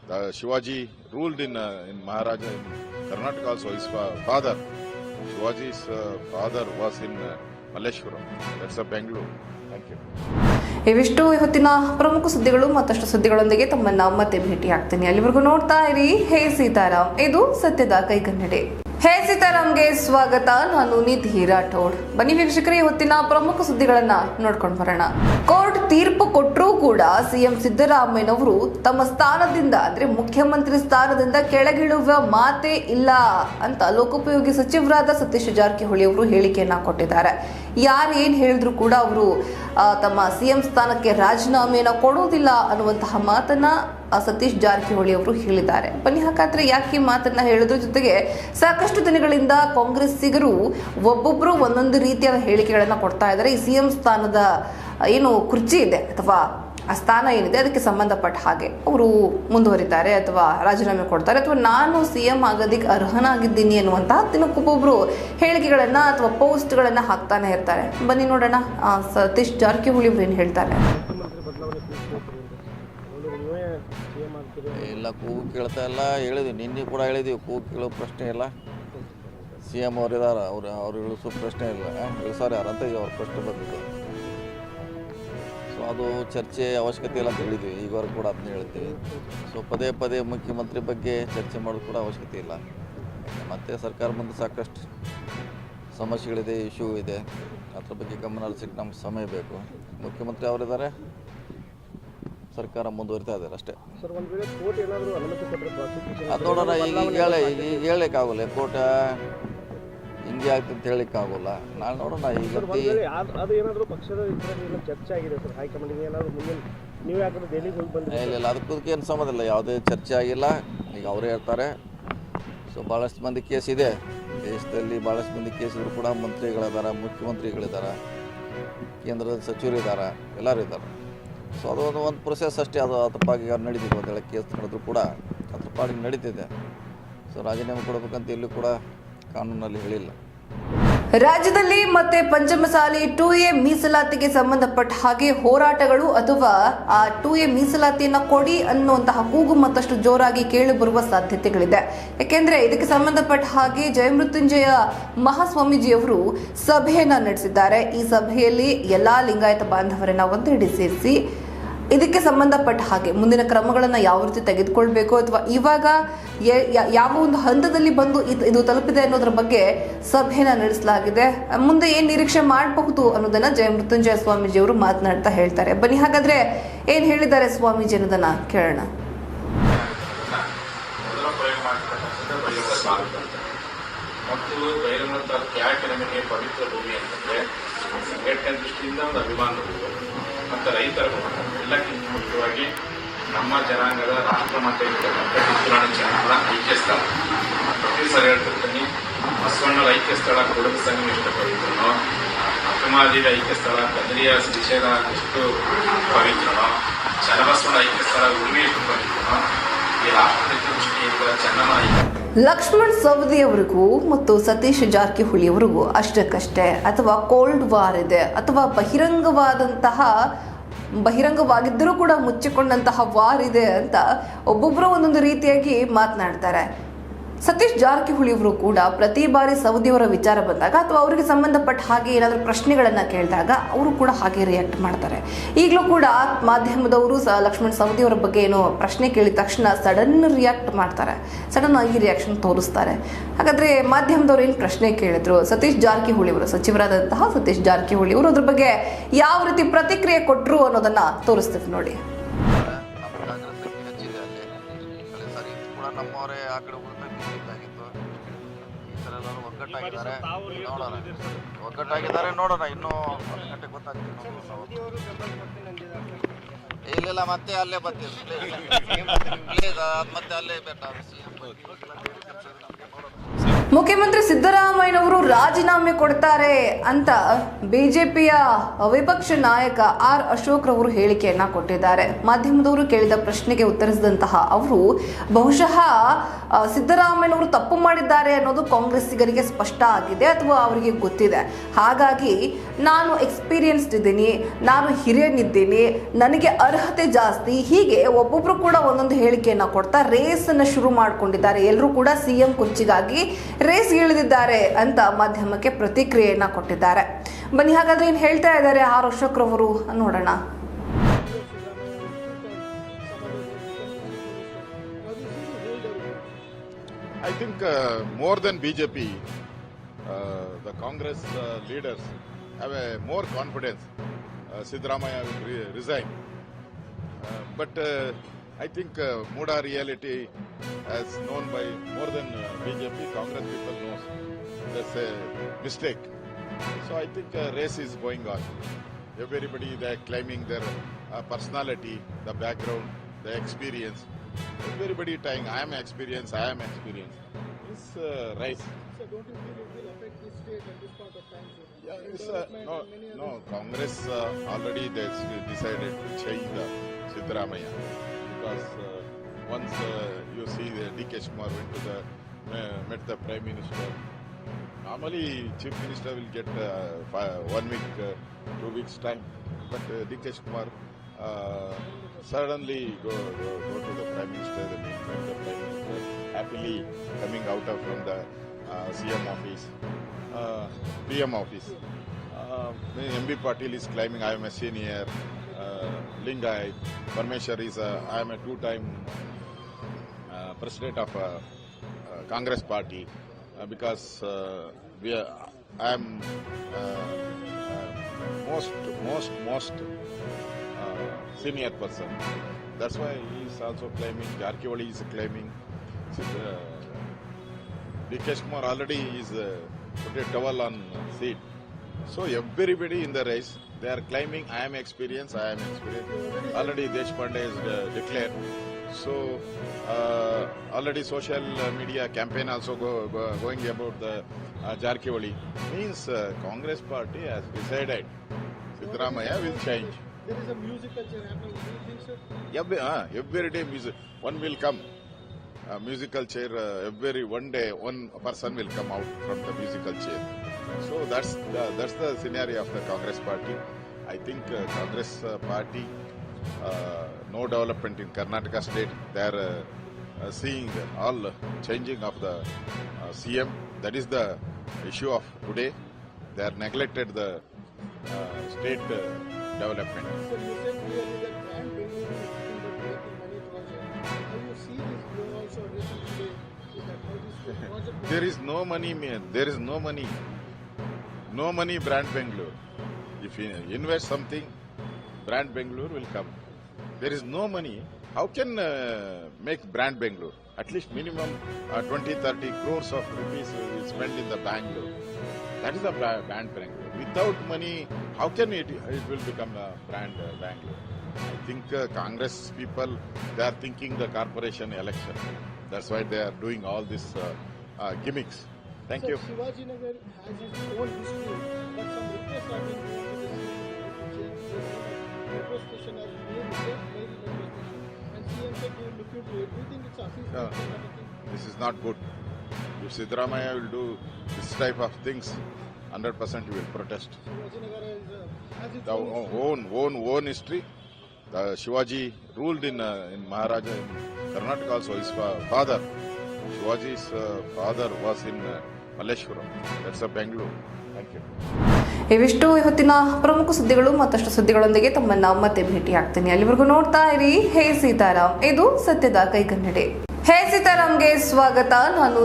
The Shivaji ruled in, uh, in Maharaja in Karnataka also. His father, Shivaji's father was in in uh. Thank you. ಇವಿಷ್ಟು ಇವತ್ತಿನ ಪ್ರಮುಖ ಸುದ್ದಿಗಳು ಮತ್ತಷ್ಟು ಸುದ್ದಿಗಳೊಂದಿಗೆ ತಮ್ಮನ್ನ ಮತ್ತೆ ಭೇಟಿ ಆಗ್ತೀನಿ. ಅಲ್ಲಿವರೆಗೂ ನೋಡ್ತಾ ಇರಿ. ಹೇ ಸೀತಾರಾಮ್ ಇದು ಸತ್ಯದ ಕೈಗನ್ನಡಿ. ಹೇ ಸೀತಾರಾಮ್ಗೆ ಸ್ವಾಗತ. ನಾನು ನಿಧಿ ರಾಠೋಡ್. ಬನ್ನಿ ವೀಕ್ಷಕರೇ, ಇವತ್ತಿನ ಪ್ರಮುಖ ಸುದ್ದಿಗಳನ್ನ ನೋಡ್ಕೊಂಡು ಬರೋಣ. ಕೋರ್ಟ್ ತೀರ್ಪು ಕೊಟ್ಟರೂ ಕೂಡ ಸಿಎಂ ಸಿದ್ದರಾಮಯ್ಯನವರು ತಮ್ಮ ಸ್ಥಾನದಿಂದ, ಅಂದ್ರೆ ಮುಖ್ಯಮಂತ್ರಿ ಸ್ಥಾನದಿಂದ ಕೆಳಗಿಳುವ ಮಾತೇ ಇಲ್ಲ ಅಂತ ಲೋಕೋಪಯೋಗಿ ಸಚಿವರಾದ ಸತೀಶ್ ಜಾರಕಿಹೊಳಿ ಅವರು ಹೇಳಿಕೆಯನ್ನ ಕೊಟ್ಟಿದ್ದಾರೆ. ಯಾರು ಏನ್ ಹೇಳಿದ್ರು ಕೂಡ ಅವರು ತಮ್ಮ ಸಿಎಂ ಸ್ಥಾನಕ್ಕೆ ರಾಜೀನಾಮೆಯನ್ನ ಕೊಡುವುದಿಲ್ಲ ಅನ್ನುವಂತಹ ಮಾತನ್ನ ಸತೀಶ್ ಜಾರಕಿಹೊಳಿ ಅವರು ಹೇಳಿದ್ದಾರೆ. ಬನ್ನಿ ಹಾಗಾದ್ರೆ ಯಾಕೆ ಮಾತನ್ನ ಹೇಳಿದ್ರ ಜೊತೆಗೆ ಸಾಕಷ್ಟು ದಿನಗಳಿಂದ ಕಾಂಗ್ರೆಸ್ಸಿಗರು ಒಬ್ಬೊಬ್ಬರು ಒಂದೊಂದು ರೀತಿಯಾದ ಹೇಳಿಕೆಗಳನ್ನ ಕೊಡ್ತಾ ಇದ್ದಾರೆ. ಈ ಸಿಎಂ ಸ್ಥಾನದ ಏನು ಕುರ್ಚಿ ಇದೆ ಅಥವಾ ಆ ಸ್ಥಾನ ಏನಿದೆ, ಅದಕ್ಕೆ ಸಂಬಂಧಪಟ್ಟ ಹಾಗೆ ಅವರು ಮುಂದುವರಿತಾರೆ ಅಥವಾ ರಾಜೀನಾಮೆ ಕೊಡ್ತಾರೆ. ಅಥವಾ ನಾನು ಸಿ ಎಂ ಆಗೋದಕ್ಕೆ ಅರ್ಹನಾಗಿದ್ದೀನಿ ಅನ್ನುವಂತಹ ದಿನಕ್ಕೊಬ್ಬೊಬ್ಬರು ಹೇಳಿಕೆಗಳನ್ನ ಅಥವಾ ಪೋಸ್ಟ್ಗಳನ್ನ ಹಾಕ್ತಾನೆ ಇರ್ತಾರೆ. ಬನ್ನಿ ನೋಡೋಣ ಸತೀಶ್ ಜಾರಕಿಹೊಳಿ ಅವರು ಏನು ಹೇಳ್ತಾರೆ? ಎಲ್ಲ ಕೂಗು ಕೇಳ್ತಾ ಇಲ್ಲ. ಹೇಳಿದ್ವಿ, ನಿನ್ನೆ ಕೂಡ ಹೇಳಿದ್ವಿ, ಕೂಗು ಕೇಳೋ ಪ್ರಶ್ನೆ ಇಲ್ಲ. ಸಿ ಎಂ ಅವ್ರು ಇದ್ದಾರೆ ಅವ್ರು ಅವ್ರು ಇಳಿಸೋ ಪ್ರಶ್ನೆ ಇಲ್ಲ. ಇಳಿಸೋರು ಯಾರಂತ ಈಗ ಅವ್ರ ಪ್ರಶ್ನೆ ಬಂದಿದ್ದು ಸೊ ಅದು ಚರ್ಚೆ ಅವಶ್ಯಕತೆ ಇಲ್ಲ ಅಂತ ಹೇಳಿದ್ವಿ ಈಗವರೆಗೂ ಕೂಡ ಅದನ್ನ ಹೇಳ್ತೀವಿ. ಸೊ ಪದೇ ಪದೇ ಮುಖ್ಯಮಂತ್ರಿ ಬಗ್ಗೆ ಚರ್ಚೆ ಮಾಡೋದು ಕೂಡ ಅವಶ್ಯಕತೆ ಇಲ್ಲ. ಮತ್ತು ಸರ್ಕಾರ ಮುಂದೆ ಸಾಕಷ್ಟು ಸಮಸ್ಯೆಗಳಿದೆ ಇಶ್ಯೂ ಇದೆ. ಅದ್ರ ಬಗ್ಗೆ ಗಮನ ಹರಿಸಕ್ಕೆ ನಮ್ಗೆ ಸಮಯ ಬೇಕು. ಮುಖ್ಯಮಂತ್ರಿ ಅವರಿದ್ದಾರೆ. ಸರ್ಕಾರ ಮುಂದುವರಿತಾ ಇದ್ದಾರೆ ಅಷ್ಟೇ. ಕೋರ್ಟ್ ಅದು ನೋಡೋಣ ಈಗ ಈಗ ಹೇಳಿ ಈಗ ಈಗ ಹೇಳಕ್ಕಾಗಲ್ಲ. ಕೋಟ ಹಿಂಗೆ ಆಗ್ತದೆ ಅಂತ ಆಗೋಲ್ಲ. ನಾನು ನೋಡೋಣ ಈಗ ಸರ್ ಅದು ಏನಾದರೂ ಪಕ್ಷದ ಚರ್ಚೆ ಆಗಿದೆ ಸರ್ ಹೈಕಮಾಂಡಿಗೆ ಏನಾದರೂ ಮುಂದೆ ನೀವು ಯಾಕಂದ್ರೆ ದೆಹಲಿಗೆ ಹೋಗಿ ಇಲ್ಲ ಇಲ್ಲ ಅದಕ್ಕೂ ಏನು ಸಂಬಂಧ ಇಲ್ಲ ಯಾವುದೇ ಚರ್ಚೆ ಆಗಿಲ್ಲ. ಈಗ ಅವರೇ ಹೇಳ್ತಾರೆ. ಸೊ ಭಾಳಷ್ಟು ಮಂದಿ ಕೇಸ್ ಇದೆ. ದೇಶದಲ್ಲಿ ಭಾಳಷ್ಟು ಮಂದಿ ಕೇಸ್ ಇದ್ರು ಕೂಡ ಮಂತ್ರಿಗಳಿದ್ದಾರೆ ಮುಖ್ಯಮಂತ್ರಿಗಳಿದ್ದಾರೆ ಕೇಂದ್ರದ ಸಚಿವರಿದ್ದಾರೆ ಎಲ್ಲರೂ ಇದ್ದಾರೆ ಸೊ ಅದು ಒಂದು ಒಂದು ಪ್ರೊಸೆಸ್ ಅಷ್ಟೇ ಅದು ಅದ್ರ ಪಾಗಿ ಅವ್ರು ನಡೀತಿದೆ ಕೇಸ್ ನಡೆದ್ರು ಕೂಡ ಅದ್ರ ಪಾಡಿಗೆ ನಡೀತಿದೆ. ಸೊ ರಾಜೀನಾಮೆ ಕೊಡಬೇಕಂತ ಇಲ್ಲೂ ಕೂಡ ಕಾನೂನಲ್ಲಿ ಹೇಳಿಲ್ಲ. ರಾಜ್ಯದಲ್ಲಿ ಮತ್ತೆ ಪಂಚಮಸಾಲಿ ಟು ಎ ಮೀಸಲಾತಿಗೆ ಸಂಬಂಧಪಟ್ಟ ಹಾಗೆ ಹೋರಾಟಗಳು ಅಥವಾ ಆ ಟು ಎ ಮೀಸಲಾತಿಯನ್ನ ಕೊಡಿ ಅನ್ನುವಂತಹ ಕೂಗು ಮತ್ತಷ್ಟು ಜೋರಾಗಿ ಕೇಳಿ ಬರುವ ಸಾಧ್ಯತೆಗಳಿದೆ. ಯಾಕೆಂದ್ರೆ ಇದಕ್ಕೆ ಸಂಬಂಧಪಟ್ಟ ಹಾಗೆ ಜಯಮೃತ್ಯುಂಜಯ ಮಹಾಸ್ವಾಮೀಜಿಯವರು ಸಭೆಯನ್ನ ನಡೆಸಿದ್ದಾರೆ. ಈ ಸಭೆಯಲ್ಲಿ ಎಲ್ಲಾ ಲಿಂಗಾಯತ ಬಾಂಧವರನ್ನ ಒಂದೆಡೆ ಸೇರಿಸಿ ಇದಕ್ಕೆ ಸಂಬಂಧಪಟ್ಟ ಹಾಗೆ ಮುಂದಿನ ಕ್ರಮಗಳನ್ನು ಯಾವ ರೀತಿ ತೆಗೆದುಕೊಳ್ಬೇಕು ಅಥವಾ ಇವಾಗ ಯಾವ ಒಂದು ಹಂತದಲ್ಲಿ ಬಂದು ಇದ್- ತಲುಪಿದೆ ಅನ್ನೋದ್ರ ಬಗ್ಗೆ ಸಭೆನ ನಡೆಸಲಾಗಿದೆ. ಮುಂದೆ ಏನ್ ನಿರೀಕ್ಷೆ ಮಾಡಬಹುದು ಅನ್ನೋದನ್ನ ಜಯ ಮೃತ್ಯುಂಜಯ ಸ್ವಾಮೀಜಿ ಅವರು ಮಾತನಾಡ್ತಾ ಹೇಳ್ತಾರೆ. ಬನ್ನಿ, ಹಾಗಾದ್ರೆ ಏನ್ ಹೇಳಿದ್ದಾರೆ ಸ್ವಾಮೀಜಿ ಅನ್ನೋದನ್ನ ಕೇಳೋಣ. ಮತ್ತು ಪವಿತ್ರ ಭೂಮಿ ದೃಷ್ಟಿಯಿಂದ ಒಂದು ಅಭಿಮಾನ ರೈತರ ಎಲ್ಲಕ್ಕಿಂತ ಮುಖ್ಯವಾಗಿ ನಮ್ಮ ಜನಾಂಗದ ರಾಷ್ಟ್ರಮಟ್ಟ ಇರ್ತಕ್ಕಂಥ ಕಿತ್ತೂರಾಣಿ ಚೆನ್ನಮ್ಮನ ಐಕ್ಯ ಸ್ಥಳ. ಪ್ರತಿ ಸಲ ಹೇಳ್ತಿರ್ತೀನಿ ಬಸವಣ್ಣನ ಐಕ್ಯ ಸ್ಥಳ ಕೊಡಗು ಸಂಘ ಇಷ್ಟಪಡಿದ್ರು ಅಕ್ಕಮಾದಿದ ಐಕ್ಯ ಸ್ಥಳ ಕದ್ರಿಯ ವಿಷಯದ ಎಷ್ಟು ಪವಿತ್ರನೋ. ಚನ್ನಬಸವಣ್ಣ ಐಕ್ಯ ಸ್ಥಳ ಉಡುಪಿ ಎಷ್ಟು ಪವಿತ್ರನೋ. ಈ ರಾಷ್ಟ್ರದ ದೃಷ್ಟಿಯಿಂದ ಚೆನ್ನಮ್ಮ ಐಕ್ಯ ಲಕ್ಷ್ಮಣ್ ಸವದಿ ಅವರಿಗೂ ಮತ್ತು ಸತೀಶ್ ಜಾರಕಿಹೊಳಿ ಅವರಿಗೂ ಅಷ್ಟಕ್ಕಷ್ಟೇ, ಅಥವಾ ಕೋಲ್ಡ್ ವಾರ್ ಇದೆ, ಅಥವಾ ಬಹಿರಂಗವಾದಂತಹ ಬಹಿರಂಗವಾಗಿದ್ದರೂ ಕೂಡ ಮುಚ್ಚಿಕೊಂಡಂತಹ ವಾರ್ ಇದೆ ಅಂತ ಒಬ್ಬೊಬ್ಬರು ಒಂದೊಂದು ರೀತಿಯಾಗಿ ಮಾತನಾಡ್ತಾರೆ. ಸತೀಶ್ ಜಾರಕಿಹೊಳಿ ಅವರು ಕೂಡ ಪ್ರತಿ ಬಾರಿ ಸೌದಿಯವರ ವಿಚಾರ ಬಂದಾಗ ಅಥವಾ ಅವರಿಗೆ ಸಂಬಂಧಪಟ್ಟ ಹಾಗೆ ಏನಾದರೂ ಪ್ರಶ್ನೆಗಳನ್ನು ಕೇಳಿದಾಗ ಅವರು ಕೂಡ ಹಾಗೆ ರಿಯಾಕ್ಟ್ ಮಾಡ್ತಾರೆ. ಈಗಲೂ ಕೂಡ ಮಾಧ್ಯಮದವರು ಸ ಲಕ್ಷ್ಮಣ್ ಸೌದಿಯವರ ಬಗ್ಗೆ ಏನೋ ಪ್ರಶ್ನೆ ಕೇಳಿದ ತಕ್ಷಣ ಸಡನ್ ರಿಯಾಕ್ಟ್ ಮಾಡ್ತಾರೆ. ಸಡನ್ ಆಗಿ ರಿಯಾಕ್ಷನ್ ತೋರಿಸ್ತಾರೆ. ಹಾಗಾದರೆ ಮಾಧ್ಯಮದವರು ಏನು ಪ್ರಶ್ನೆ ಕೇಳಿದ್ರು? ಸತೀಶ್ ಜಾರಕಿಹೊಳಿ ಅವರು ಸಚಿವರಾದಂತಹ ಸತೀಶ್ ಜಾರಕಿಹೊಳಿ ಅವರು ಅದ್ರ ಬಗ್ಗೆ ಯಾವ ರೀತಿ ಪ್ರತಿಕ್ರಿಯೆ ಕೊಟ್ಟರು ಅನ್ನೋದನ್ನು ತೋರಿಸ್ತೀವಿ ನೋಡಿ. ಒಗ್ಗಟ್ಟಾಗಿದ್ದಾರೆ ನೋಡೋಣ ಒಗ್ಗಟ್ಟಾಗಿದ್ದಾರೆ ನೋಡೋಣ ಇನ್ನೂ ಒಂದು ಗಂಟೆ ಗೊತ್ತಾಗ್ತದೆ ಇಲ್ಲಿಲ್ಲ ಮತ್ತೆ ಅಲ್ಲೇ ಬರ್ತೀವಿ ಪ್ಲೀಸ್ ಮತ್ತೆ ಅಲ್ಲೇ ಬೇಟ ಮುಖ್ಯಮಂತ್ರಿ ಸಿದ್ದರಾಮಯ್ಯನವರು ರಾಜೀನಾಮೆ ಕೊಡ್ತಾರೆ ಅಂತ ಬಿಜೆಪಿಯ ವಿಪಕ್ಷ ನಾಯಕ ಆರ್ ಅಶೋಕ್ ರವರು ಹೇಳಿಕೆಯನ್ನ ಕೊಟ್ಟಿದ್ದಾರೆ. ಮಾಧ್ಯಮದವರು ಕೇಳಿದ ಪ್ರಶ್ನೆಗೆ ಉತ್ತರಿಸಿದಂತಹ ಅವರು, ಬಹುಶಃ ಸಿದ್ದರಾಮಯ್ಯನವರು ತಪ್ಪು ಮಾಡಿದ್ದಾರೆ ಅನ್ನೋದು ಕಾಂಗ್ರೆಸ್ಸಿಗರಿಗೆ ಸ್ಪಷ್ಟ ಆಗಿದೆ ಅಥವಾ ಅವರಿಗೆ ಗೊತ್ತಿದೆ. ಹಾಗಾಗಿ ನಾನು ಎಕ್ಸ್ಪೀರಿಯನ್ಸ್ಡ್ ಇದ್ದೀನಿ, ನಾನು ಹಿರಿಯನಿದ್ದೀನಿ, ನನಗೆ ಅರ್ಹತೆ ಜಾಸ್ತಿ, ಹೀಗೆ ಒಬ್ಬೊಬ್ರು ಕೂಡ ಒಂದೊಂದು ಹೇಳಿಕೆಯನ್ನ ಕೊಡ್ತಾ ರೇಸನ್ನು ಶುರು ಮಾಡ್ಕೊಂಡಿದ್ದಾರೆ. ಎಲ್ಲರೂ ಕೂಡ ಸಿಎಂ ಕುರ್ಚಿಗಾಗಿ ರೇಸ್ಗಿಳಿದಿದ್ದಾರೆ ಅಂತ ಮಾಧ್ಯಮಕ್ಕೆ ಪ್ರತಿಕ್ರಿಯೆಯನ್ನ ಕೊಟ್ಟಿದ್ದಾರೆ. ಬನ್ನಿ, ಹಾಗಾದ್ರೆ ಏನು ಹೇಳ್ತಾ ಇದ್ದಾರೆ ಆರ್ ಅಶೋಕ್ರ ಅವರು ನೋಡೋಣ I think more then B J P the Congress leaders have a more confidence Siddaramaiah resign but I think uh, Muda reality, as known by more than uh, BJP, Congress people knows that's a mistake. So I think uh, race is going on. Everybody they are claiming their uh, personality, the background, the experience. Everybody telling I am experienced, I am experienced. It's uh. So don't you feel it will affect this state at this point of time? sir? Yeah, it's, uh, no, no. Congress uh, already they s- decided to change the Siddaramaya because uh, once uh, you see the DK Kumar went to the uh, met the Prime Minister. Normally, Chief Minister will get uh, fi- one week, uh, two weeks time, but uh, DK Kumar uh, suddenly go, go go to the Prime Minister. The meet the Prime Minister happily coming out of from the uh, CM office, uh, PM office. Uh, MB Patil is claiming I am a senior. Uh, Lingai, Parmeshwar is a, I am a two-time uh, president of Congress party because we are, I am most most most senior person. That's why he is also claiming. Jarkiwali is claiming. Dikesh Kumar already is uh, put a towel on seat. So everybody in the race, they are claiming I am experienced, I am experienced. Already Deshpande is uh, declared. So uh, already social media campaign also go, go, going about the uh, Jarkiwali. Means uh, Congress party has decided Siddaramaya will change. There is a musical chair happening. Do you think so? Every, uh, every day music, one will come. Uh, musical chair, uh, every one day one person will come out from the musical chair. So that's the, that's the scenario of the Congress party. I think uh, Congress uh, party, uh, no development in Karnataka state. They are uh, uh, seeing all changing of the uh, CM. That is the issue of today. They are neglected the uh, state uh, development. Sir, There is no money, man. There is no money. No money, brand Bangalore. If you invest something, brand Bangalore will come. There is no money. How can uh, make brand Bangalore? At least minimum uh, 20, 30 crores of rupees will spend in the Bangalore. That is the brand Bangalore. Without money, how can it, it will become a brand uh, Bangalore? I think uh, Congress people, they are thinking the corporation election. That's why they are doing all these uh, uh, gimmicks. Thank Sir, you. Shivaji Nagar has its own history, but some requests are being made to the CM the name of metro station as name itself, metro station. And CM said they will look into it. Do you think it's official No. kind of a thing? This is not good. If Sidramaya will do this type of things, 100% he will protest. Shivaji Nagar is, uh, has its The own history. own, own, own history. The Shivaji ruled in, uh, in Maharaja in Karnataka also. His fa- father, Shivaji's uh, father was in uh, Malleshwaram. That's a Bangalore. Thank you. ಇವಿಷ್ಟು ಇವತ್ತಿನ ಪ್ರಮುಖ ಸುದ್ದಿಗಳು ಮತ್ತಷ್ಟು ಸುದ್ದಿಗಳೊಂದಿಗೆ ತಮ್ಮನ್ನ ಮತ್ತೆ ಭೇಟಿ ಆಗ್ತೀನಿ ಅಲ್ಲಿವರೆಗೂ ನೋಡ್ತಾ ಇರಿ ಹೇ ಸೀತಾರಾಮ್ ಇದು ಸತ್ಯದ ಕೈಗನ್ನಡಿ ಹೇ ಸೀತಾರಾಮ್ಗೆ ಸ್ವಾಗತ ನಾನು